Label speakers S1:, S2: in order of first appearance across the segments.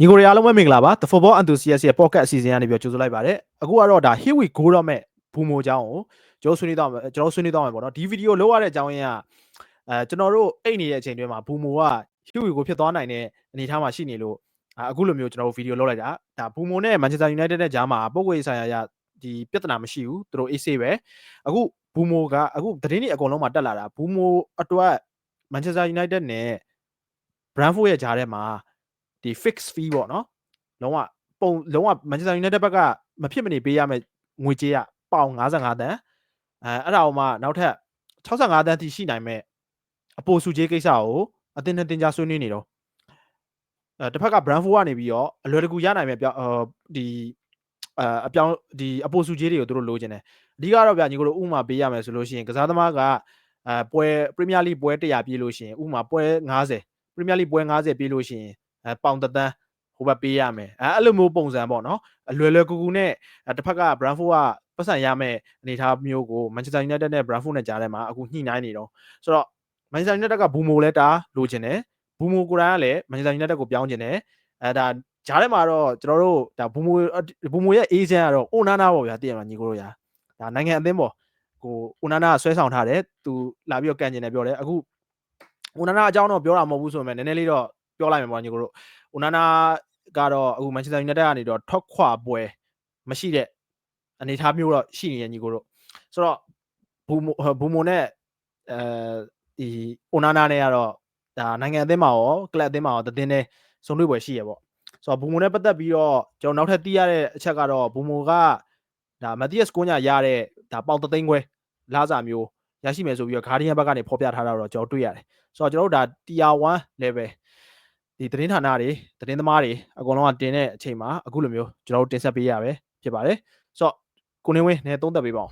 S1: ညီကိုတွေအားလုံးပဲမင်္ဂလာပါ The Football Enthusiast ရဲ့ podcast အစီအစဉ်ကနေပြီးတော့ကြိုဆိုလိုက်ပါတယ်အခုကတော့ဒါ Here we go တော့မဲ့ဘူမိုအကြောင်းကိုကျွန်တော်ဆွေးနွေးတော့မယ်ကျွန်တော်ဆွေးနွေးတော့မယ်ပေါ့နော်ဒီဗီဒီယိုလောက်ရတဲ့အကြောင်းရင်းကအဲကျွန်တော်တို့အိတ်နေတဲ့အချိန်တွင်းမှာဘူမိုက Here we go ဖြစ်သွားနိုင်တဲ့အနေအထားမှာရှိနေလို့အခုလိုမျိုးကျွန်တော်တို့ဗီဒီယိုလောက်လိုက်တာဒါဘူမိုနဲ့ Manchester United နဲ့ဂျားမှာပုံကွေဆိုင်ရာရဒီပြဿနာမရှိဘူးသူတို့ AC ပဲအခုဘူမိုကအခုသတင်းတွေအကုန်လုံးမှာတက်လာတာဘူမိုအတွက် Manchester United နဲ့ Brentford ရဲ့ဂျားထဲမှာ ဒီ fix fee ပေါ့နော်လုံးဝပုံလုံးဝ Manchester United ဘက်ကမဖြစ်မနေပေးရမယ့်ငွေကြေးကပေါင်55တန်းအဲအဲ့ဒါအောင်မှနောက်ထပ်65တန်းထိရှိနိုင်မဲ့အပိုစုကြီးကိစ္စကိုအတင်းနဲ့တင်ကြဆွေးနွေးနေတော့အဲတစ်ဖက်က Brentford ကနေပြီးတော့အလွယ်တကူရနိုင်မဲ့ပြောဒီအအပြောင်းဒီအပိုစုကြီးတွေကိုသူတို့လိုချင်တယ်အဓိကတော့ဗျာညီကိုတို့ဥမာပေးရမယ်ဆိုလို့ရှိရင်ကစားသမားကအဲပွဲ Premier League ပွဲ100ပြေးလို့ရှိရင်ဥမာပွဲ90 Premier League ပွဲ90ပြေးလို့ရှိရင် အဲပေါင်တသန်းဟိုဘက်ပေးရမယ်အဲအဲ့လိုမျိုးပုံစံပေါ့နော်အလွယ်လွယ်ကူကူနဲ့တစ်ဖက်က Brentford ကပတ်စံရမယ်အနေအထားမျိုးကို Manchester United နဲ့ Brentford နဲ့ကြားထဲမှာအခုညှိနှိုင်းနေတော့ဆိုတော့ Manchester United ကဘူမိုလဲတာလိုချင်တယ်ဘူမိုကိုယ်တိုင်ကလည်း Manchester United ကိုပြောင်းချင်တယ်အဲဒါဂျားထဲမှာတော့ကျွန်တော်တို့ဒါဘူမိုဘူမိုရဲ့ agent ကတော့အိုနာနာပေါ့ဗျာတည်ရမှာညီကိုတို့ရာဒါနိုင်ငံအသင်းပေါ့ကိုအိုနာနာကဆွဲဆောင်ထားတယ်သူလာပြီးတော့ကန်ကျင်တယ်ပြောတယ်အခုအိုနာနာအကြောင်းတော့ပြောတာမဟုတ်ဘူးဆိုပေမဲ့နည်းနည်းလေးတော့ ပြောလိုက်မယ်ပေါ့ညီကိုတို့အိုနာနာကတော့အခု Manchester United ကနေတော့ထွက်ခွာပွဲမရှိတဲ့အနေအထားမျိုးတော့ရှိနေရညီကိုတို့ဆိုတော့ဘူမိုဘူမိုနဲ့အဲဒီအိုနာနာနဲ့ကတော့ဒါနိုင်ငံအသင်းမှာရောကလပ်အသင်းမှာရောတည်င်းနဲ့စုံတွေ့ပွဲရှိရပေါ့ဆိုတော့ဘူမိုနဲ့ပတ်သက်ပြီးတော့ကျွန်တော်နောက်ထပ်သိရတဲ့အချက်ကတော့ဘူမိုကဒါမက်သီးယက်စ်ကိုညာရတဲ့ဒါပေါင်သိန်းခွဲလာစာမျိုးရရှိမယ်ဆိုပြီးတော့ Guardian ဘက်ကနေဖော်ပြထားတာတော့ကျွန်တော်တွေ့ရတယ်ဆိုတော့ကျွန်တော်တို့ဒါ Tier 1 level ဒီသတင်းဌာနတွေသတင်းသမားတွေအကုန်လုံးကတင်တဲ့အချိန်မှာအခုလိုမျိုးကျွန်တော်တို့တင်ဆက်ပေးရပဲဖြစ်ပါတယ်ဆိုတော့ကိုနေဝင်းနဲ့သုံးသပ်ပေးပါဦး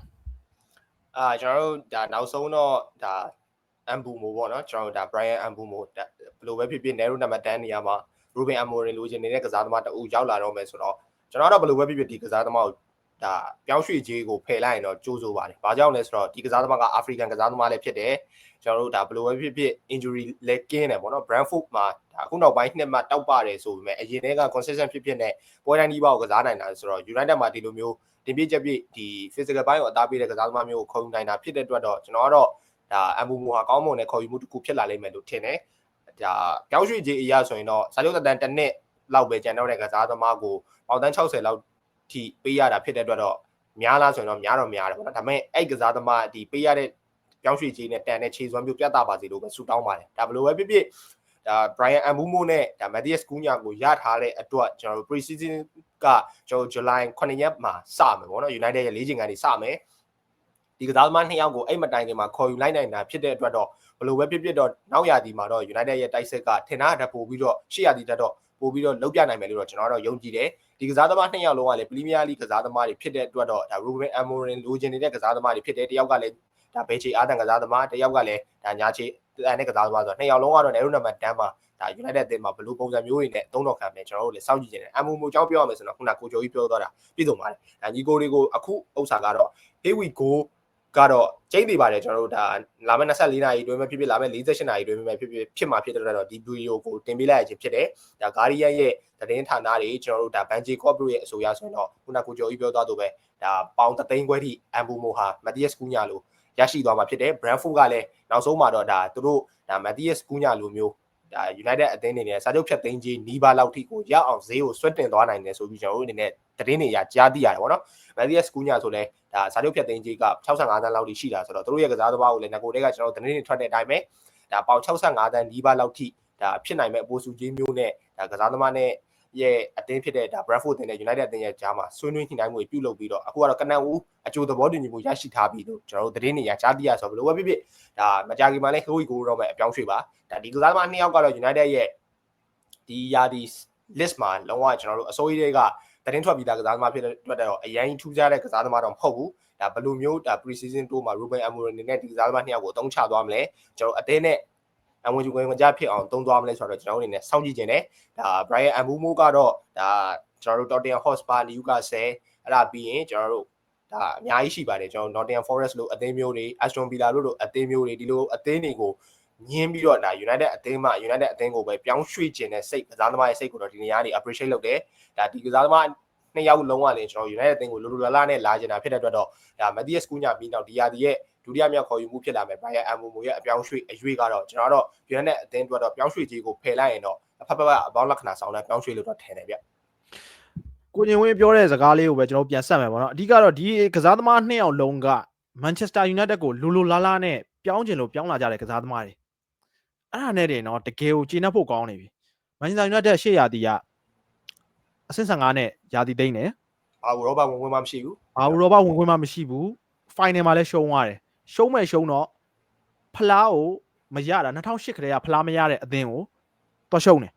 S2: အာကျွန်တော်တို့ဒါနောက်ဆုံးတော့ဒါအမ်ဘူမိုပေါ့နော်ကျွန်တော်တို့ဒါ Brian အမ်ဘူမိုဘယ်လိုပဲဖြစ်ဖြစ် Nero နံပါတ်10နေရာမှာ Ruben Amorim လိုချင်နေတဲ့ကစားသမားတအူရောက်လာတော့မယ်ဆိုတော့ကျွန်တော်တော့ဘယ်လိုပဲဖြစ်ဖြစ်ဒီကစားသမားကို ဒါပြောင်းရွှေ့ခြင်းကိုဖယ်လိုက်ရင်တော့ကြိုးစိုးပါတယ်။ဘာကြောင့်လဲဆိုတော့ဒီကစားသမားကအာဖရိကန်ကစားသမားလည်းဖြစ်တယ်။ကျွန်တော်တို့ဒါဘယ်လိုပဲဖြစ်ဖြစ် injury လည်းကင်းတယ်ပေါ့နော်။ Brentford မှာဒါအခုနောက်ပိုင်းနှစ်မှတောက်ပါတယ်ဆိုပေမဲ့အရင်တည်းက consistent ဖြစ်ဖြစ်နဲ့ပွဲတိုင်းဒီပါကိုကစားနိုင်တာဆိုတော့ United မှာဒီလိုမျိုးတင်ပြချက်ပြဒီ physical ဘိုင်းကိုအသားပေးတဲ့ကစားသမားမျိုးကိုခေါ်ယူနိုင်တာဖြစ်တဲ့အတွက်တော့ကျွန်တော်ကတော့ဒါအမ်ဘူမိုဟာကောင်းမွန်တဲ့ခေါ်ယူမှုတစ်ခုဖြစ်လာလိမ့်မယ်လို့ထင်တယ်။ဒါပြောင်းရွှေ့ခြင်းအရာဆိုရင်တော့စာချုပ်သက်တမ်းတစ်နှစ်လောက်ပဲကျန်တော့တဲ့ကစားသမားကိုပေါင်တန်း60လောက် ထိပေးရတာဖြစ်တဲ့အတွက်တော့များလားဆိုရင်တော့များတော့များတယ်ပေါ့နော်ဒါပေမဲ့အဲ့ကစားသမားဒီပေးရတဲ့ပြောင်းရွှေ့ခြင်းနဲ့တန်တဲ့ခြေစွမ်းမျိုးပြတ်တာပါစေလို့ပဲဆူတောင်းပါတယ်ဒါဘလို့ပဲဖြစ်ဖြစ်ဒါ Brian Ambumo နဲ့ဒါ Matthias Cunha ကိုရထားတဲ့အတွက်ကျွန်တော်တို့ pre-season ကကျွန်တော် July 9ရက်မှာစမယ်ပေါ့နော် United ရဲ့၄ချိန်ကနေစမယ်ဒီကစားသမားနှစ်ယောက်ကိုအဲ့မတိုင်ခင်မှာခေါ်ယူလိုက်နိုင်တာဖြစ်တဲ့အတွက်တော့ဘလို့ပဲဖြစ်ဖြစ်တော့နောက်ရာသီမှာတော့ United ရဲ့တိုက်ဆက်ကထင်တာတက်ပို့ပြီးတော့ရှေ့ရာသီတက်တော့ပို့ပြီးတော့လောက်ပြနိုင်မယ်လို့တော့ကျွန်တော်တို့ယုံကြည်တယ် ဒီကစားသမားနှစ်ယောက်လုံးကလည်းပရီးမီးယားလိကစားသမားတွေဖြစ်တဲ့အတွက်တော့ဒါ Ruben Amorim လိုချင်နေတဲ့ကစားသမားတွေဖြစ်တယ်တယောက်ကလည်းဒါဘေချေအားတန်ကစားသမားတယောက်ကလည်းဒါညာချေတန်တဲ့ကစားသမားဆိုတော့နှစ်ယောက်လုံးကတော့နေရုံနံပါတ်10မှာဒါ United အသင်းမှာဘယ်လိုပုံစံမျိုးတွေနဲ့အသုံးတော်ခံမယ်ကျွန်တော်တို့လည်းစောင့်ကြည့်နေတယ်အမူမူကြောင်းပြောရမယ်ဆိုတော့ခုနကိုကျော်ကြီးပြောသွားတာပြည်စုံပါတယ်ဒါညီကိုတွေကိုအခုဥစ္စာကတော့ here we go ကတော့ကျိတ်နေပါတယ်ကျွန်တော်တို့ဒါလာမယ့်24နာရီအတွင်းမှာဖြစ်ဖြစ်လာမယ့်48နာရီအတွင်းမှာဖြစ်ဖြစ်ဖြစ်မှာဖြစ်တဲ့တော့ဒီဗီဒီယိုကိုတင်ပေးလိုက်ရခြင်းဖြစ်တယ်ဒါ Guardian ရဲ့သတင်းဌာနတွေကျွန်တော်တို့ဒါ Banji Corporate ရဲ့အဆိုအရဆိုရင်တော့ခုနကကိုကျော်ကြီးပြောသွားတော့ပဲဒါပေါင်တသိန်းခွဲထိအမ်ဘူမိုဟာ Matthias Cunha လို့ရရှိသွားမှာဖြစ်တယ် Brentford ကလည်းနောက်ဆုံးမှာတော့ဒါသူတို့ဒါ Matthias Cunha လိုမျိုးဒါ United အသင်းအနေနဲ့စာချုပ်ဖြတ်သိမ်းကြီးနီးပါးလောက်ထိကိုရောက်အောင်ဈေးကိုဆွတ်တင်သွားနိုင်တယ်ဆိုပြီးကျွန်တော်တို့အနေနဲ့ သတင်းတွေရကြားသိရတယ်ပေါ့နော်။ Matthias Cunha ဆိုလဲဒါစာချုပ်ဖြတ်သိမ်းကြီးက65တန်းလောက်ထိရှိတာဆိုတော့တို့ရဲ့ကစားသမားကိုလည်းငကိုတဲကကျွန်တော်သတင်းတွေထွက်တဲ့အတိုင်းပဲဒါပေါင်65တန်းနီးပါးလောက်ထိဒါဖြစ်နိုင်မဲ့အပိုစုကြီးမျိုးနဲ့ဒါကစားသမားနဲ့ရဲ့အတင်းဖြစ်တဲ့ဒါ Bradford တင်တဲ့ United အတင်းရဲ့ကြားမှာဆွေးနွေးညှိနှိုင်းမှုပြုလုပ်ပြီးတော့အခုကတော့ကနန်ဦးအကျိုးသဘောတူညီမှုရရှိထားပြီးလို့ကျွန်တော်တို့သတင်းတွေရကြားသိရဆိုဘလို့ပဲဖြစ်ဖြစ်ဒါမကြာခင်မှာလည်းဟိုးကိုတော့မဲ့အပြောင်းရွှေ့ပါဒါဒီကစားသမားနှစ်ယောက်ကတော့ United ရဲ့ဒီယာဒီ list မှာလုံးဝကျွန်တော်တို့အစိုးရတွေက သတင်းထွက်ပြီးသားကစားသမားဖြစ်တဲ့အတွက်တော့အရင်ထူးခြားတဲ့ကစားသမားတော့မဟုတ်ဘူးဒါဘယ်လိုမျိုးဒါ pre-season tour မှာ Ruben Amorim နဲ့ဒီကစားသမားနှစ်ယောက်ကိုအသုံးချသွားမလဲကျွန်တော်အတင်းနဲ့အဝင်ဝင်ဝင်ကြဖြစ်အောင်သုံးသွားမလဲဆိုတော့ကျွန်တော်တို့အနေနဲ့စောင့်ကြည့်ခြင်းနဲ့ဒါ Brian Ambumo ကတော့ဒါကျွန်တော်တို့ Tottenham Hotspur Newcastle အဲ့ဒါပြီးရင်ကျွန်တော်တို့ဒါအများကြီးရှိပါတယ်ကျွန်တော် Nottingham Forest လို့အသင်းမျိုးတွေ Aston Villa လို့လို့အသင်းမျိုးတွေဒီလိုအသင်းတွေကို ညင်းပြီးတော့ဒါ United အသင်းမှ United အသင်းကိုပဲပြောင်းရွှေ့ခြင်းနဲ့စိတ်ကစားသမားရဲ့စိတ်ကိုတော့ဒီနေရာကနေ appreciate လုပ်တယ်ဒါဒီကစားသမားနှစ်ယောက်လုံးကလည်းကျွန်တော် United အသင်းကိုလိုလိုလားလားနဲ့လာကျင်တာဖြစ်တဲ့အတွက်တော့ဒါ Matthias Cunha ပြီးနောက်ဒီယာဒီရဲ့ဒုတိယမြောက်ခေါ်ယူမှုဖြစ်လာမယ် Brian Mbeumo ရဲ့အပြောင်းရွှေ့အရွေးကတော့ကျွန်တော်ကတော့ United အသင်းအတွက်တော့ပြောင်းရွှေ့ကြီးကိုဖယ်လိုက်ရင်တော့အဖက်ဖက်ကအပေါင်းလက္ခဏာဆောင်တဲ့ပြောင်းရွှေ့လို့တော့ထင်တယ်ဗျ
S1: ကိုညင်ဝင်းပြောတဲ့စကားလေးကိုပဲကျွန်တော်ပြန်ဆက်မယ်ပေါ့နော်အဓိကတော့ဒီကစားသမားနှစ်ယောက်လုံးက Manchester United ကိုလူလူလားလားနဲ့ပြောင်းကျင်လို့ပြောင်းလာကြတဲ့ကစားသမားတွေ အဲ့ဒါနဲ့တင်တော့တကယ်ကိုကျေနပ်ဖို့ကောင်းနေပြီ Manchester United ရှေ့ရာတီကအဆင့်15နဲ့ရာတီသိမ့်တယ်
S2: အာဘူးရောဘဝင်ဝင်မှမရှိဘူး
S1: ဘာဘူးတော့ဘဝင်ခွင့်မှမရှိဘူး final မှာလည်းရှုံးသွားတယ်ရှုံးမဲ့ရှုံးတော့ဖလားကိုမရတာ2008ခရဲကဖလားမရတဲ့အသင်းကိုတော့ရှုံးတယ်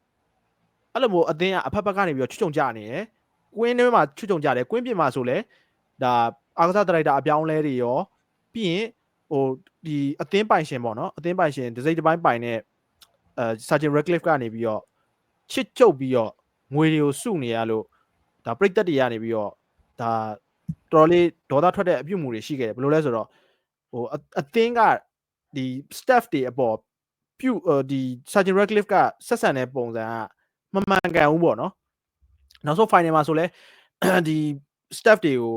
S1: အဲ့လိုမျိုးအသင်းကအဖက်ဖက်ကနေပြီးတော့ချွတ်ချုံကြနေတယ်ကွင်းထဲမှာချွတ်ချုံကြတယ်ကွင်းပြင်မှာဆိုလဲဒါအာကစားဒရိုက်တာအပြောင်းလဲတွေရောပြီးရင် ဟိုဒီအသင်းပိုင်ရှင်ပေါ့နော်အသင်းပိုင်ရှင်ဒီစိတ်တစ်ပိုင်းပိုင်တဲ့အဲ Sergeant Radcliffe ကနေပြီးတော့ချစ်ကျုပ်ပြီးတော့ငွေတွေကိုစုနေရလို့ဒါပြိတက်တွေကနေပြီးတော့ဒါတော်တော်လေးဒေါသထွက်တဲ့အပြုတ်မှုတွေရှိခဲ့တယ်ဘယ်လိုလဲဆိုတော့ဟိုအအသင်းကဒီ staff တွေအပေါ်ပြုတ်ဒီ Sergeant Radcliffe ကဆက်ဆံတဲ့ပုံစံကမမှန်ကန်ဘူးပေါ့နော်နောက်ဆုံး final မှာဆိုလဲဒီ staff တွေကို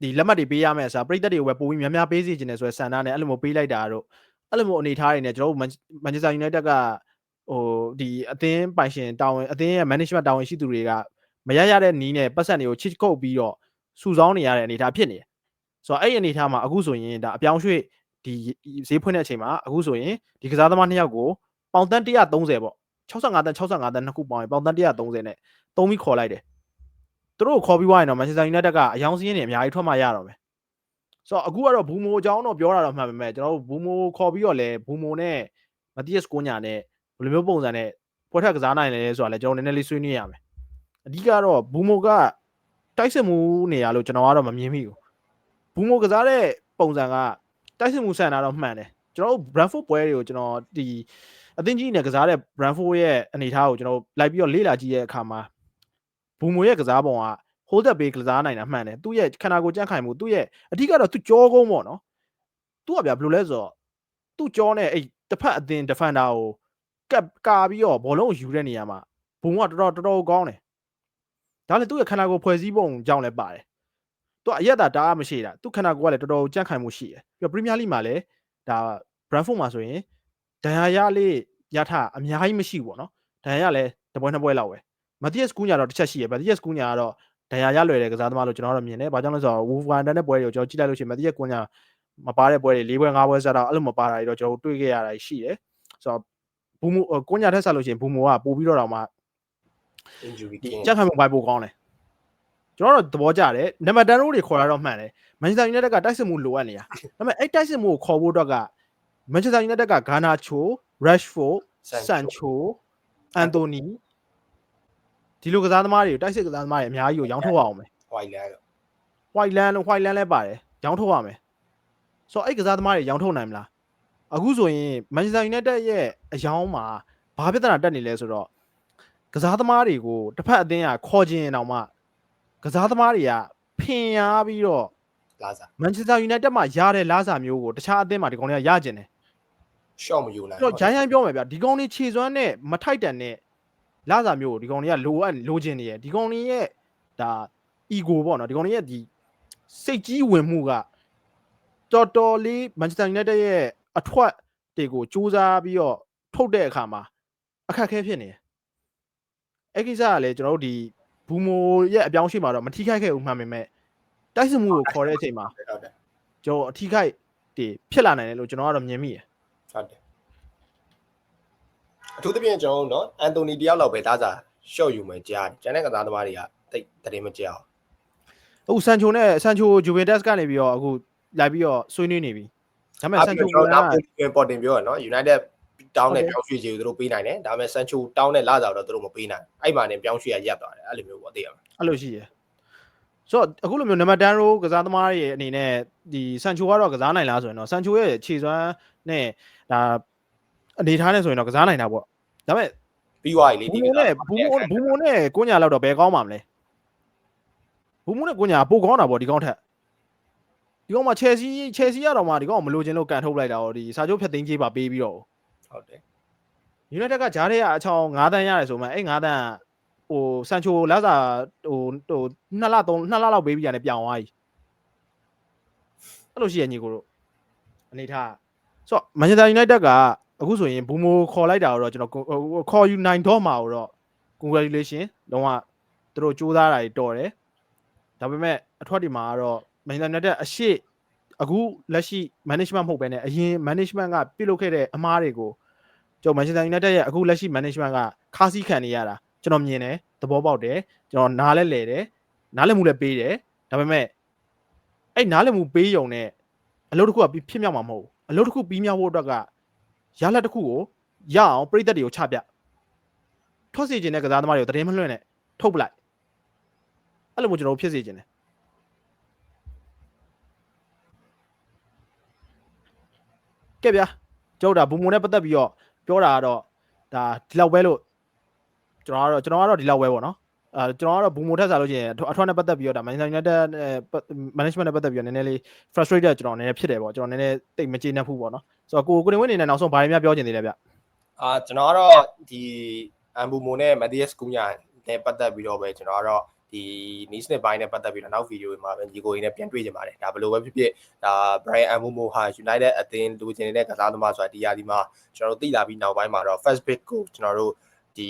S1: ဒီလက်မှတ်တွေပေးရမယ်ဆိုတာပြိသက်တွေကိုပဲပိုပြီးများများပေးစီခြင်းနဲ့ဆိုရယ်ဆန္ဒနဲ့အဲ့လိုမျိုးပေးလိုက်တာတော့အဲ့လိုမျိုးအနေထားတွေနဲ့ကျွန်တော်တို့ Manchester United ကဟိုဒီအသင်းပိုင်ရှင်တာဝန်အသင်းရဲ့ management တာဝန်ရှိသူတွေကမရရတဲ့နီးနဲ့ပတ်စံတွေကိုချစ်ကုတ်ပြီးတော့စုဆောင်းနေရတဲ့အနေအထားဖြစ်နေတယ်ဆိုတော့အဲ့ဒီအနေအထားမှာအခုဆိုရင်ဒါအပြောင်းရွှေ့ဒီဈေးဖွင့်တဲ့အချိန်မှာအခုဆိုရင်ဒီကစားသမားနှစ်ယောက်ကိုပေါင်တန်း130ပေါ့65တန်း65တန်းနှစ်ခုပေါင်းရင်ပေါင်တန်း130နဲ့သုံးပြီးခေါ်လိုက်တယ် သူတို့ကိုခေါ်ပြီးွားရင်တော့ Manchester United ကအယောင်စင်းနေအများကြီးထွက်မှရတော့မယ်ဆိုတော့အခုကတော့ဘူမိုအကြောင်းတော့ပြောတာတော့မှန်ပါမယ်ကျွန်တော်တို့ဘူမိုခေါ်ပြီးတော့လဲဘူမိုနဲ့မတီးယက်စ်ကိုညာနဲ့ဘယ်လိုမျိုးပုံစံနဲ့ပွဲထက်ကစားနိုင်လဲဆိုတာလဲကျွန်တော်နည်းနည်းလေးဆွေးနွေးရမယ်အဓိကတော့ဘူမိုကတိုက်စစ်မှုနေရလို့ကျွန်တော်ကတော့မမြင်မိဘူးဘူမိုကစားတဲ့ပုံစံကတိုက်စစ်မှုဆန်တာတော့မှန်တယ်ကျွန်တော်တို့ Brentford ပွဲတွေကိုကျွန်တော်ဒီအသင်းကြီးနဲ့ကစားတဲ့ Brentford ရဲ့အနေအထားကိုကျွန်တော်လိုက်ပြီးတော့လေ့လာကြည့်တဲ့အခါမှာ ဘူမိုရဲ့ကစားပုံက hold up ပေးကစားနိုင်တာမှန်တယ်သူ့ရဲ့ခန္ဓာကိုယ်ကြန့်ခိုင်မှုသူ့ရဲ့အဓိကတော့သူကြောကုန်းပေါ့နော်သူကဗျာဘယ်လိုလဲဆိုတော့သူ့ကြောနဲ့အဲ့တစ်ဖက်အသင်း defender ကိုကပ်ကာပြီးတော့ဘောလုံးကိုယူတဲ့နေရာမှာဘုံကတော်တော်တော်တော်ကောင်းတယ်ဒါလည်းသူ့ရဲ့ခန္ဓာကိုယ်ဖွဲ့စည်းပုံကြောင့်လည်းပါတယ်သူကအရက်တာတားမရှိတာသူ့ခန္ဓာကိုယ်ကလည်းတော်တော်ကြန့်ခိုင်မှုရှိတယ်ပြီးတော့ Premier League မှာလည်းဒါ Brentford မှာဆိုရင်ဒဏ်ရာရလေးရထအများကြီးမရှိဘူးပေါ့နော်ဒဏ်ရာရလည်းတစ်ပွဲနှစ်ပွဲလောက်ပဲ မတီးယက်စကူညာတော့တစ်ချက်ရှိရယ်မတီးယက်စကူညာကတော့ဒဏ်ရာရလွယ်တဲ့ကစားသမားလို့ကျွန်တော်တို့မြင်တယ်။ဘာကြောင့်လဲဆိုတော့ Wolverhampton တဲ့ပွဲတွေကိုကျွန်တော်ကြည့်လိုက်လို့ရှိရင်မတီးယက်ကွန်ညာမပါတဲ့ပွဲတွေ၄ပွဲ၅ပွဲစတော့အဲ့လိုမပါတာတွေတော့ကျွန်တော်တို့တွေ့ခဲ့ရတာရှိတယ်။ဆိုတော့ဘူမိုကွန်ညာထက်ဆက်လို့ရှိရင်ဘူမိုကပို့ပြီးတော့တော့မှ
S2: injury
S1: ဒီ
S2: king
S1: ကြက်ခံမှုပိုင်ပိုကောင်းတယ်။ကျွန်တော်တို့သဘောကျတယ်။နံပါတ်10ရိုးတွေခေါ်တာတော့မှန်တယ်။ Manchester United ကတိုက်စစ်မှုလိုအပ်နေတာ။ဒါပေမဲ့အဲ့တိုက်စစ်မှုကိုခေါ်ဖို့အတွက်က Manchester United က Garnacho, Rashford, Sancho, Anthony ဒီလိုကစားသမားတွေကိုတိုက်စစ်ကစားသမားတွေအများကြီးကိုရောင်းထုတ်အောင်မယ်
S2: white land
S1: white land လို့ white land လည်းပါတယ်ရောင်းထုတ်ရမယ်ဆိုတော့အဲ့ကစားသမားတွေရောင်းထုတ်နိုင်မလားအခုဆိုရင် Manchester United ရဲ့အယောင်းမှာဘာပြဿနာတက်နေလဲဆိုတော့ကစားသမားတွေကိုတစ်ဖက်အသင်းကခေါ်ခြင်းအောင်မှကစားသမားတွေကဖင်ရပြီးတော့
S2: လာစား
S1: Manchester United မှာရတဲ့လားစာမျိုးကိုတခြားအသင်းမှာဒီကောင်တွေကရကျင်တယ်
S2: short မယူနိုင်
S1: အဲ့တော့ဂျိုင်းဟန်ပြောမယ်ဗျဒီကောင်တွေခြေစွမ်းနဲ့မထိုက်တန်တဲ့ လာစာမျိုးကိုဒီကောင်တွေကလိုအပ်လိုချင်နေရဒီကောင်တွေရဲ့ဒါ ego ပေါ့နော်ဒီကောင်တွေရဲ့ဒီစိတ်ကြီးဝင်မှုကတော်တော်လေး Manchester United ရဲ့အထွတ်တွေကိုစူးစမ်းပြီးတော့ထုတ်တဲ့အခါမှာအခက်အခဲဖြစ်နေတယ်အဲ့ကိစ္စကလည်းကျွန်တော်တို့ဒီဘူမိုရဲ့အပြောင်းအရွှေ့မှာတော့မထိခိုက်ခဲ့ဘူးမှန်ပေမဲ့တိုက်စစ်မှုကိုခေါ်တဲ့အချိန်မှာ
S2: ဟုတ်တယ်
S1: ကျွန်တော်အထိခိုက်တွေဖြစ်လာနိုင်တယ်လို့ကျွန်တော်ကတော့မြင်မိတယ်
S2: ဟုတ်တယ် အထူးသဖြင့်ကျွန်တော်တို့နော်အန်တိုနီတယောက်လောက်ပဲဒါစား short ယူမယ်ကြားတယ်ကျန်တဲ့ကစားသမားတွေကတိတ်တရင်မကြောက်
S1: အခုဆန်ချိုနဲ့ဆန်ချိုဂျူဗင်တက်စ်ကနေပြီးတော့အခုလိုက်ပြီးတော့ဆွေးနွေးနေပြီဒါပေမဲ့ဆန်ချိုက
S2: ကျွန်တော်နောက်ပြန်ပေါ်တင်ပြောရနော် United တောင်းတဲ့ပြောင်းရွှေ့ခြင်းကိုသူတို့ပေးနိုင်တယ်ဒါပေမဲ့ Sancho တောင်းတဲ့လာစားတော့သူတို့မပေးနိုင်အဲ့မှာနေပြောင်းရွှေ့ရရပ်သွားတယ်အဲ့လိုမျိုးပေါ့သိရမှာ
S1: အဲ့လိုရှိရယ်ဆိုတော့အခုလိုမျိုးနံပါတ်10ရိုးကစားသမားတွေအနေနဲ့ဒီဆန်ချိုကတော့ကစားနိုင်လားဆိုရင်တော့ဆန်ချိုရဲ့ခြေစွမ်းနဲ့ဒါ အနေထားနဲ့ဆိုရင်တော့ကစားနိုင်တာပေါ့ဒါပေမဲ့
S2: ပြီးသွားပြီလေ
S1: ဘူမိုနဲ့ဘူမိုဘူမိုနဲ့ကိုညာလောက်တော့ဘယ်ကောင်းမှာမလဲဘူမိုနဲ့ကိုညာပိုကောင်းတာပေါ့ဒီကောင်းထက်ဒီကောင်မှ Chelsea Chelsea ကတော့မှဒီကောင်ကိုမလိုချင်လို့ကန်ထုတ်လိုက်တာဟောဒီစာချုပ်ဖြတ်သိမ်းကြေးပါပေးပြီးတော့
S2: ဟုတ်တယ်
S1: United ကဂျားထဲကအချောင်း9တန်းရတယ်ဆိုမှအဲ့9တန်းဟိုဆန်ချိုလာစာဟိုဟို2လ3 2လလောက်ပေးပြီးရတယ်ပြောင်းသွားပြီအဲ့လိုရှိရညီကိုတို့အနေထားဆိုတော့ Manchester United က အခုဆိုရင်ဘူမိုခေါ်လိုက်တာတော့ကျွန်တော်ခေါ်ယူနိုင်တော့မှာတော့ congratulation လုံးဝသူတို့စူးစမ်းတာတွေတော်တယ်ဒါပေမဲ့အထွက်ဒီမှာကတော့ Manchester United အရှိအခုလက်ရှိ management မဟုတ်ဘဲနဲ့အရင် management ကပြုလုပ်ခဲ့တဲ့အမားတွေကိုကျွန်တော် Manchester United ရဲ့အခုလက်ရှိ management ကခါးစည်းခံနေရတာကျွန်တော်မြင်တယ်သဘောပေါက်တယ်ကျွန်တော်နားလဲလဲတယ်နားလဲမှုလည်းပေးတယ်ဒါပေမဲ့အဲ့နားလဲမှုပေးယုံနဲ့အလုပ်တစ်ခုကပြီးဖြစ်မြောက်မှာမဟုတ်ဘူးအလုပ်တစ်ခုပြီးမြောက်ဖို့အတွက်က ရလက်တစ်ခုကိုရအောင်ပြည်သက်တွေကိုချပြထွက်စီခြင်းတဲ့ကစားသမားတွေကိုတရင်မလွှင့်နဲ့ထုတ်ပလိုက်အဲ့လိုမျိုးကျွန်တော်တို့ဖြစ်စေခြင်းတယ်ကဲဗျာကျောက်တာဘူမုံနဲ့ပတ်သက်ပြီးတော့ပြောတာကတော့ဒါဒီလောက်ပဲလို့ကျွန်တော်ကတော့ကျွန်တော်ကတော့ဒီလောက်ပဲပေါ့နော် အဲကျွန်တော်ကတော့ဘူမိုထက်စားလို့ရှိရင်အထွတ်နဲ့ပတ်သက်ပြီးတော့ဒါ Manchester United နဲ့ management နဲ့ပတ်သက်ပြီးတော့နည်းနည်းလေး frustrated ကျွန်တော်နည်းနည်းဖြစ်တယ်ပေါ့ကျွန်တော်နည်းနည်းတိတ်မကျေနပ်ဘူးပေါ့နော်ဆိုတော့ကိုကိုနေဝင်းနေနဲ့နောက်ဆုံးဘာတွေများပြောချင်သေးလဲဗျ
S2: အာကျွန်တော်ကတော့ဒီအမ်ဘူမိုနဲ့မက်ဒီယက်စ်ကူညာနဲ့ပတ်သက်ပြီးတော့ပဲကျွန်တော်ကတော့ဒီ niche နဲ့ပိုင်းနဲ့ပတ်သက်ပြီးတော့နောက်ဗီဒီယိုမှာပဲညီကိုရင်းနဲ့ပြန်တွေ့ကြပါတယ်ဒါဘယ်လိုပဲဖြစ်ဖြစ်ဒါ Brian Ambumo ဟာ United အသင်းလူချင်းနေတဲ့ကစားသမားဆိုတာဒီယာဒီမှာကျွန်တော်တို့သိလာပြီးနောက်ပိုင်းမှာတော့ first pick ကိုကျွန်တော်တို့ဒီ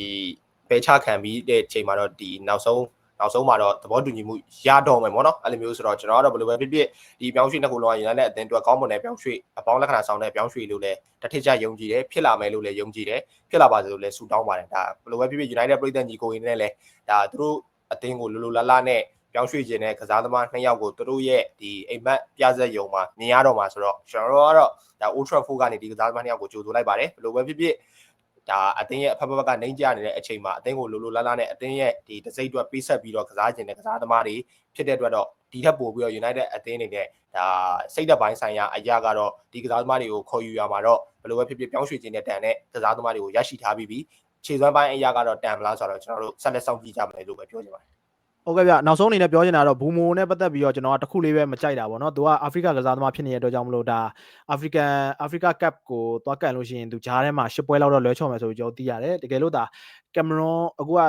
S2: ပယ်ချခံပြီးတဲ့ချိန်မှာတော့ဒီနောက်ဆုံးနောက်ဆုံးမှာတော့သဘောတူညီမှုရတော့မယ်ပေါ့နော်အဲ့လိုမျိုးဆိုတော့ကျွန်တော်ကတော့ဘယ်လိုပဲဖြစ်ဖြစ်ဒီပြောင်းရွှေ့နှစ်ခုလုံးက United အသင်းအတွက်ကောင်းမွန်တဲ့ပြောင်းရွှေ့အပေါင်းလက္ခဏာဆောင်တဲ့ပြောင်းရွှေ့လို့လည်းတစ်ထစ်ချယုံကြည်တယ်ဖြစ်လာမယ်လို့လည်းယုံကြည်တယ်ဖြစ်လာပါစေလို့လည်းဆုတောင်းပါတယ်ဒါဘယ်လိုပဲဖြစ်ဖြစ် United ပြည်သက်ညီကိုရင်းနဲ့လည်းဒါသူတို့အသင်းကိုလိုလိုလားလားနဲ့ပြောင်းရွှေ့ခြင်းနဲ့ကစားသမားနှစ်ယောက်ကိုသူတို့ရဲ့ဒီအိမ်မက်ပြဆက်ယုံမှာမြင်ရတော့မှာဆိုတော့ကျွန်တော်တို့ကတော့ဒါ Old Trafford ကနေဒီကစားသမားနှစ်ယောက်ကိုကြိုဆိုလိုက်ပါတယ်ဘယ်လိုပဲဖြစ်ဖြစ် ဒါအသင်းရဲ့အဖက်ဖက်ကနေကြနေတဲ့အချိန်မှာအသင်းကိုလိုလိုလားလားနဲ့အသင်းရဲ့ဒီတစိမ့်အတွက်ပေးဆက်ပြီးတော့ကစားခြင်းနဲ့ကစားသမားတွေဖြစ်တဲ့အတွက်တော့ဒီထက်ပိုပြီးတော့ United အသင်းတွေနဲ့ဒါစိတ်သက်ပိုင်းဆိုင်ရာအရာကတော့ဒီကစားသမားတွေကိုခေါ်ယူရမှာတော့ဘယ်လိုပဲဖြစ်ဖြစ်ပြောင်းရွှေ့ခြင်းနဲ့တန်တဲ့ကစားသမားတွေကိုရရှိထားပြီးပြီခြေစွမ်းပိုင်းအရာကတော့တန်မလားဆိုတော့ကျွန်တော်တို့ဆက်လက်စောင့်ကြည့်ကြမယ်လို့ပဲပြောချင်ပါတယ်
S1: ဟုတ်ကဲ့ဗျနောက်ဆုံးအနေနဲ့ပြောချင်တာတော့ဘူမိုနဲ့ပတ်သက်ပြီးတော့ကျွန်တော်ကတစ်ခုလေးပဲမကြိုက်တာပေါ့နော်သူကအာဖရိကကစားသမားဖြစ်နေတဲ့အတွက်ကြောင့်မလို့ဒါအာဖရိကန်အာဖရိကကပ်ကိုသွားကန်လို့ရှိရင်သူဂျားထဲမှာရှစ်ပွဲလောက်တော့လွဲချော်မယ်ဆိုပြီးကျွန်တော်သိရတယ်တကယ်လို့ဒါကင်မရွန်အခုက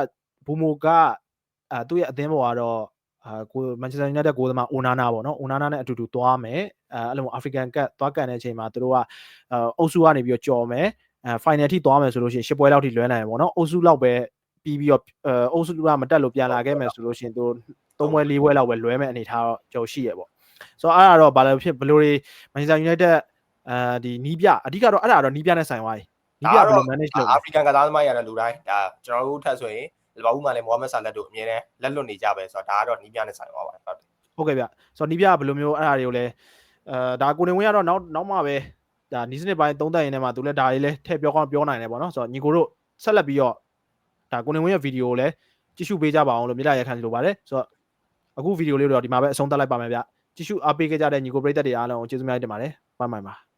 S1: ဘူမိုကအာသူ့ရဲ့အသင်းပေါ်ကတော့အာကိုမန်ချက်စတာယူနိုက်တက်ကိုသမားအိုနာနာပေါ့နော်အိုနာနာနဲ့အတူတူသွားမယ်အဲအဲ့လိုအာဖရိကန်ကပ်သွားကန်တဲ့အချိန်မှာသူတို့ကအုပ်စုကနေပြီးတော့ကြော်မယ်အဲ final ထိသွားမယ်ဆိုလို့ရှိရင်ရှစ်ပွဲလောက်ထိလွဲနိုင်တယ်ပေါ့နော်အုပ်စုလောက်ပဲ ပြီးပြီးတော့အဲအုပ်စုကမတက်လို့ပြန်လာခဲ့မယ်ဆိုလို့ရှိရင်သူသုံးပွဲလေးပွဲလောက်ပဲလွဲမဲ့အနေထားတော့ကြော်ရှိရပေါ့ဆိုတော့အဲ့ဒါတော့ဘာလို့ဖြစ်ဘလို့တွေမန်ချက်ယူနိုက်တက်အဲဒီနီးပြအဓိကတော့အဲ့ဒါတော့နီးပြနဲ့ဆိုင်သွားပြီနီးပြဘယ်လို manage လုပ်လဲ
S2: အာဖရိကန်ကစားသမားရတဲ့လူတိုင်းဒါကျွန်တော်တို့ထက်ဆိုရင်လဘာဘူးမှလည်းမိုဟာမက်ဆာလက်တို့အမြဲတမ်းလက်လွတ်နေကြပဲဆိုတော့ဒါကတော့နီးပြနဲ့ဆိုင်သွားပါတယ်ဟုတ်တယ်
S1: ဟုတ်ကဲ့ဗျဆိုတော့နီးပြကဘယ်လိုမျိုးအဲ့ဒါတွေကိုလဲအဲဒါကိုနေဝင်းကတော့နောက်နောက်မှပဲဒါနီးစနစ်ပိုင်းသုံးသက်ရင်လည်းမှသူလည်းဒါလေးလဲထည့်ပြောကောင်းပြောနိုင်တယ်ပေါ့နော်ဆိုတော့ညီကိုတို့ဆက်လက်ပြီးတော့ ဒါကိုနေဝင်းရဲ့ဗီဒီယိုကိုလည်းကြည့်ရှုပေးကြပါအောင်လို့မြေလာရခံလိုပါတယ်ဆိုတော့အခုဗီဒီယိုလေးတော့ဒီမှာပဲအဆုံးသတ်လိုက်ပါမယ်ဗျကြည့်ရှုအားပေးခဲ့ကြတဲ့ညီကိုပရိသတ်တွေအားလုံးကိုကျေးဇူးများတင်ပါတယ်ဘိုင်ဘိုင်ပါ